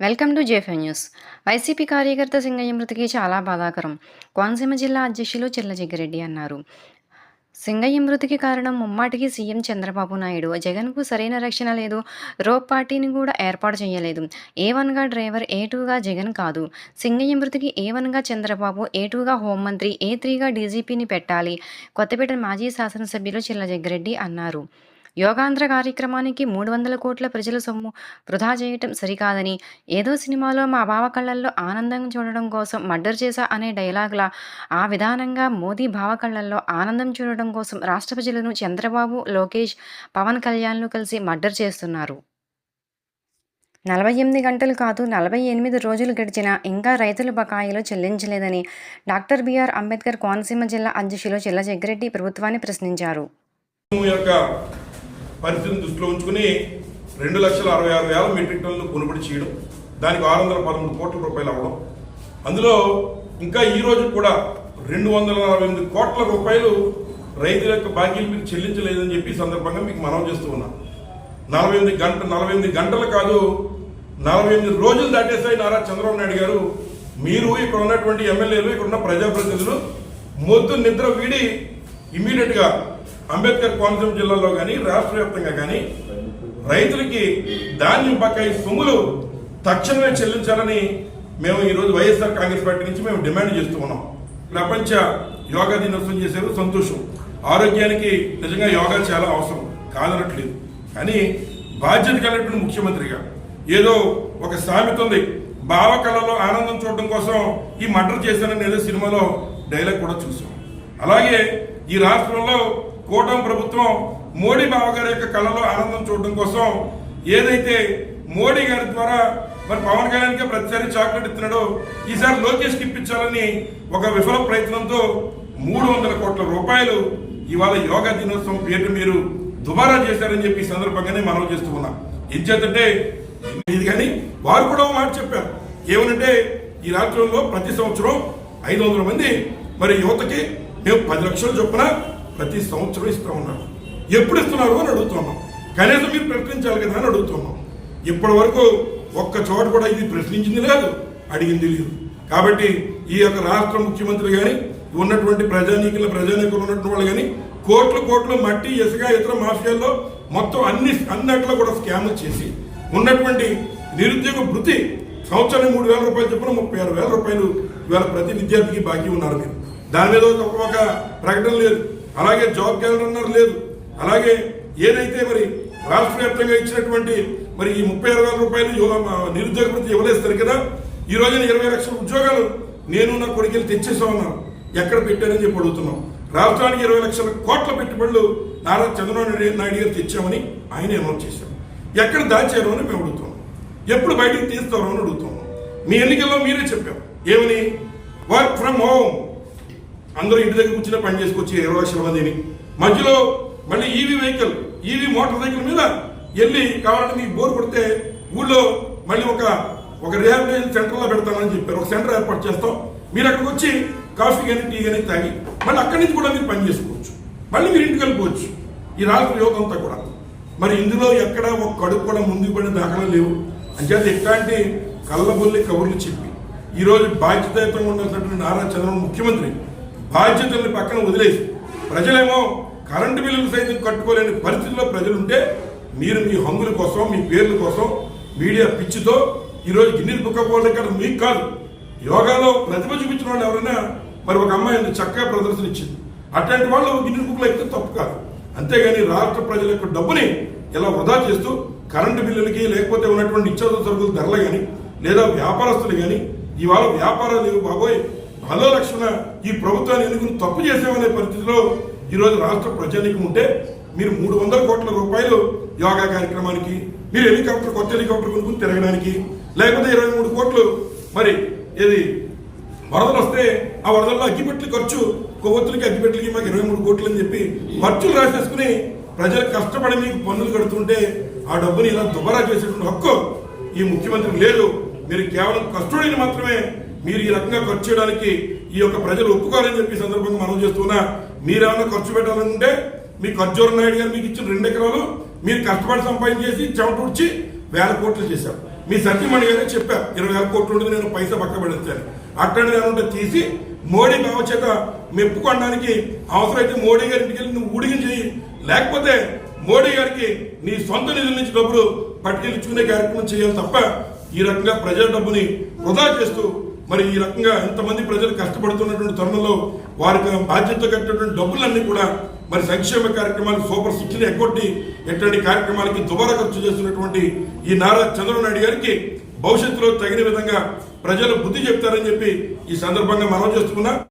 Welcome to జేఫే news. YCP కార్యకర్త సింగయ్య మృతికి చాలా బాధాకరం. కోనసీమ జిల్లా అధ్యక్షులు చిల్లజగ్గిరెడ్డి అన్నారు. సింగయ్య మృతికి కారణం ముమ్మాటికి సీఎం చంద్రబాబు నాయుడు. జగన్కు సరైన రక్షణ లేదు. రోప్ పార్టీని కూడా ఏర్పాటు చేయలేదు. ఏ వన్గా డ్రైవర్ ఏ టూగా జగన్ కాదు. సింగయ్య మృతికి ఏ వన్గా చంద్రబాబు ఏ టూగా హోంమంత్రి ఏ త్రీగా డీజీపీని పెట్టాలి కొత్తపేట మాజీ శాసనసభ్యులు చిల్లజగ్గిరెడ్డి అన్నారు. యోగాంధ్ర కార్యక్రమానికి మూడు వందల కోట్ల ప్రజల సొమ్ము వృధా చేయటం సరికాదని ఏదో సినిమాలో మా బావ కళ్ళల్లో ఆనందం చూడడం కోసం మర్డర్ చేశా అనే డైలాగ్లా ఆ విధానంగా మోదీ భావ కళ్ళల్లో ఆనందం చూడడం కోసం రాష్ట్ర ప్రజలను చంద్రబాబు లోకేష్ పవన్ కళ్యాణ్లు కలిసి మర్డర్ చేస్తున్నారు. నలభై ఎనిమిది గంటలు కాదు నలభై ఎనిమిది రోజులు గడిచినా ఇంకా రైతుల బకాయిలు చెల్లించలేదని doctor B R Ambedkar Konaseema జిల్లా అధ్యక్షులు చిల్ల జగ్గిరెడ్డి ప్రభుత్వాన్ని ప్రశ్నించారు. పరిస్థితిని దృష్టిలో ఉంచుకుని రెండు లక్షల అరవై ఆరు వేల మెట్రిక్ టన్నులు కొనుగోలు చేయడం దానికి ఆరు వందల పదమూడు కోట్ల రూపాయలు అవ్వడం. అందులో ఇంకా ఈ రోజు కూడా రెండు వందల నలభై ఎనిమిది కోట్ల రూపాయలు రైతుల యొక్క బాకీలు మీకు చెల్లించలేదని చెప్పి సందర్భంగా మీకు మనవి చేస్తూ ఉన్నా. నలభై ఎనిమిది గంట నలభై ఎనిమిది గంటలు కాదు నలభై ఎనిమిది రోజులు దాటేసాయి నారా చంద్రబాబు నాయుడు గారు. మీరు ఇక్కడ ఉన్నటువంటి ఎమ్మెల్యేలు ఇక్కడ ఉన్న ప్రజాప్రతినిధులు మొద్దు నిద్ర వీడి ఇమీడియట్గా అంబేద్కర్ కోనసీమ జిల్లాలో కానీ రాష్ట్ర వ్యాప్తంగా కానీ రైతులకి ధాన్యం బకాయి సొమ్ములు తక్షణమే చెల్లించాలని మేము ఈరోజు వైఎస్ఆర్ కాంగ్రెస్ పార్టీ నుంచి మేము డిమాండ్ చేస్తూ ఉన్నాం. ప్రపంచ యోగా దినోత్సవం చేశారు సంతోషం. ఆరోగ్యానికి నిజంగా యోగా చాలా అవసరం కాదనట్లేదు. కానీ బాధ్యత కలిగినటువంటి ముఖ్యమంత్రిగా ఏదో ఒక సామెత ఉంది భావ కళలో ఆనందం చూడడం కోసం ఈ మర్డర్ చేశానని ఏదో సినిమాలో డైలాగ్ కూడా చూసాం. అలాగే ఈ రాష్ట్రంలో కూటమి ప్రభుత్వం మోడీ బావగారి యొక్క కళలో ఆనందం చూడడం కోసం ఏదైతే మోడీ గారి ద్వారా మరి పవన్ కళ్యాణ్కి ప్రతిసారి చాక్లెట్ ఇస్తున్నాడో ఈసారి లోకేష్కి ఇప్పించాలని ఒక విఫల ప్రయత్నంతో మూడు వందల కోట్ల రూపాయలు ఇవాళ యోగా దినోత్సవం పేరు మీరు దుబారా చేశారని చెప్పి సందర్భంగానే మనం చేస్తూ ఉన్నాం. ఏం చేద్దంటే ఇది కానీ వారు కూడా మాట చెప్పారు. ఏమనంటే ఈ రాష్ట్రంలో ప్రతి సంవత్సరం ఐదు వందల మంది మరి యువతకి మేము పది లక్షలు చొప్పున ప్రతి సంవత్సరం ఇస్తా ఉన్నాం ఎప్పుడు ఇస్తున్నారు అని అడుగుతున్నాం. కనీసం మీరు ప్రకటించాలి కదా అని అడుగుతున్నాం. ఇప్పటి వరకు ఒక్క చోట కూడా ఇది ప్రశ్నించింది లేదు అడిగింది లేదు. కాబట్టి ఈ యొక్క రాష్ట్ర ముఖ్యమంత్రి కానీ ఉన్నటువంటి ప్రజానీకుల ప్రజానీకులు ఉన్నటువంటి వాళ్ళు కానీ కోట్లు కోట్లు మట్టి ఇసుక ఇతర మాఫియాల్లో మొత్తం అన్ని అన్నట్లో కూడా స్కామ్లు చేసి ఉన్నటువంటి నిరుద్యోగ భృతి సంవత్సరానికి మూడు వేల రూపాయలు చెప్పిన ముప్పై ఆరు వేల రూపాయలు ఇవాళ ప్రతి విద్యార్థికి బాకీ ఉన్నారు మీరు. దాని మీద ఒక ప్రకటన లేదు. అలాగే జాబ్ క్యాలెండర్ లేదు. అలాగే ఏదైతే మరి రాష్ట్ర వ్యాప్తంగా ఇచ్చినటువంటి మరి ఈ ముప్పై ఆరు వేల రూపాయలు నిరుద్యోగ ప్రతి ఇవ్వలేస్తారు కదా ఈ రోజున ఇరవై లక్షల ఉద్యోగాలు నేను నా కొడుకులు తెచ్చేసా ఉన్నాను ఎక్కడ పెట్టారని చెప్పి అడుగుతున్నాం. రాష్ట్రానికి ఇరవై లక్షల కోట్ల పెట్టుబడులు నారా చంద్రబాబు నాయుడు గారు తెచ్చామని ఆయన అనౌన్స్ చేశారు. ఎక్కడ దాచారు అని మేము అడుగుతున్నాం. ఎప్పుడు బయటికి తీస్తారో అని అడుగుతున్నాం. మీ ఎన్నికల్లో మీరే చెప్పారు. ఏమని? Work from home. అందరూ ఇంటి దగ్గర కూర్చుని పని చేసుకొచ్చి ఇరవై లక్షల మందిని మధ్యలో మళ్ళీ EV vehicle EV motorcycle మీద వెళ్ళి కావాలంటే మీకు బోర్ కొడితే ఊళ్ళో మళ్ళీ ఒక ఒక రిహాబిలిటేషన్ సెంటర్లో పెడతామని చెప్పారు. ఒక సెంటర్ ఏర్పాటు చేస్తాం. మీరు అక్కడికి వచ్చి కాఫీ కానీ టీ కానీ తాగి మళ్ళీ అక్కడి నుంచి కూడా మీరు పని చేసుకోవచ్చు. మళ్ళీ మీరు ఇంటికి వెళ్ళిపోవచ్చు. ఈ రాష్ట్ర యువత అంతా కూడా. మరి ఇందులో ఎక్కడ ఒక కడుపు కూడా ముందుకు పడిన దాఖలు లేవు. అంచేత ఎట్లాంటి కళ్ళబొల్లి కబుర్లు చెప్పి ఈ రోజు బాధ్యతాయుతంగా ఉన్నటువంటి నారా చంద్రబాబు ముఖ్యమంత్రి బాధ్యతల్ని పక్కన వదిలేసి ప్రజలేమో కరెంటు బిల్లులు సైతం కట్టుకోలేని పరిస్థితిలో ప్రజలుంటే మీరు మీ హంగుల కోసం మీ పేర్ల కోసం మీడియా పిచ్చితో ఈరోజు గిన్నెలు బుక్ అవ్వడం మీకు కాదు. యోగాలో ప్రతిభ చూపించిన వాళ్ళు ఎవరైనా మరి ఒక అమ్మాయి అంత చక్కగా ప్రదర్శన ఇచ్చింది. అట్లాంటి వాళ్ళు గిన్నెలు బుక్లో ఎక్కితే తప్పు కాదు. అంతేగాని రాష్ట్ర ప్రజల యొక్క డబ్బుని ఇలా వృధా చేస్తూ కరెంటు బిల్లులకి లేకపోతే ఉన్నటువంటి నిత్యావసర సరుకుల ధరలు కానీ లేదా వ్యాపారస్తులు కానీ ఇవాళ వ్యాపారాలు లేవు బాబోయ్. హలో లక్ష్మణ ఈ ప్రభుత్వాన్ని ఎన్నుకుని తప్పు చేసామనే పరిస్థితిలో ఈరోజు రాష్ట్ర ప్రజానికి ఉంటే మీరు మూడు వందల కోట్ల రూపాయలు యోగా కార్యక్రమానికి మీరు హెలికాప్టర్ కొత్త హెలికాప్టర్ కొనుక్కుని తిరగడానికి లేకపోతే ఇరవై మూడు కోట్లు మరి ఏది వరదలు వస్తే ఆ వరదల్లో అగ్గిపెట్లు ఖర్చు కొవ్వొత్తులకి అగ్గిపెట్లకి మాకు ఇరవై మూడు కోట్లు అని చెప్పి ఖర్చులు రాసేసుకుని ప్రజలు కష్టపడి మీకు పన్నులు కడుతుంటే ఆ డబ్బుని ఇలా దుబారా చేసేటువంటి హక్కు ఈ ముఖ్యమంత్రికి లేదు. మీరు కేవలం కస్టడీని మాత్రమే మీరు ఈ రకంగా ఖర్చు చేయడానికి ఈ యొక్క ప్రజలు ఒప్పుకోవాలని చెప్పి సందర్భంగా మనం చేస్తున్నా మీరేమన్నా ఖర్చు పెట్టాలంటే మీ ఖర్జూర నాయుడు గారు మీకు ఇచ్చిన రెండు ఎకరాలు మీరు కష్టపడి సంపాదించేసి చేసి చెమటూడ్చి వేల కోట్లు చేశారు. మీ సత్యమణి గారే చెప్పారు ఇరవై వేల కోట్లు ఉండేది నేను పైసా పక్క పెడతాను. అట్టని ఉంటే తీసి మోడీ బావ చేత మెప్పుకోవడానికి అవసరమైతే మోడీ గారి ఇంటికి వెళ్ళి నువ్వు ఊడిగించేయి లేకపోతే మోడీ గారికి నీ సొంత నిధుల నుంచి డబ్బులు పట్టుకెళ్ళించుకునే కార్యక్రమం చేయాలి తప్ప ఈ రకంగా ప్రజల డబ్బుని వృధా చేస్తూ మరి ఈ రకంగా ఎంతమంది ప్రజలు కష్టపడుతున్నటువంటి తరుణంలో వారికి బాధ్యత కట్టినటువంటి డబ్బులన్నీ కూడా మరి సంక్షేమ కార్యక్రమాలు సూపర్ సిక్స్ని ఎగ్గొట్టి ఎటువంటి కార్యక్రమాలకి దుబారా ఖర్చు చేస్తున్నటువంటి ఈ నారా చంద్రబాబు నాయుడు గారికి భవిష్యత్తులో తగిన విధంగా ప్రజలు బుద్ధి చెప్తారని చెప్పి ఈ సందర్భంగా మనం చేస్తున్నా.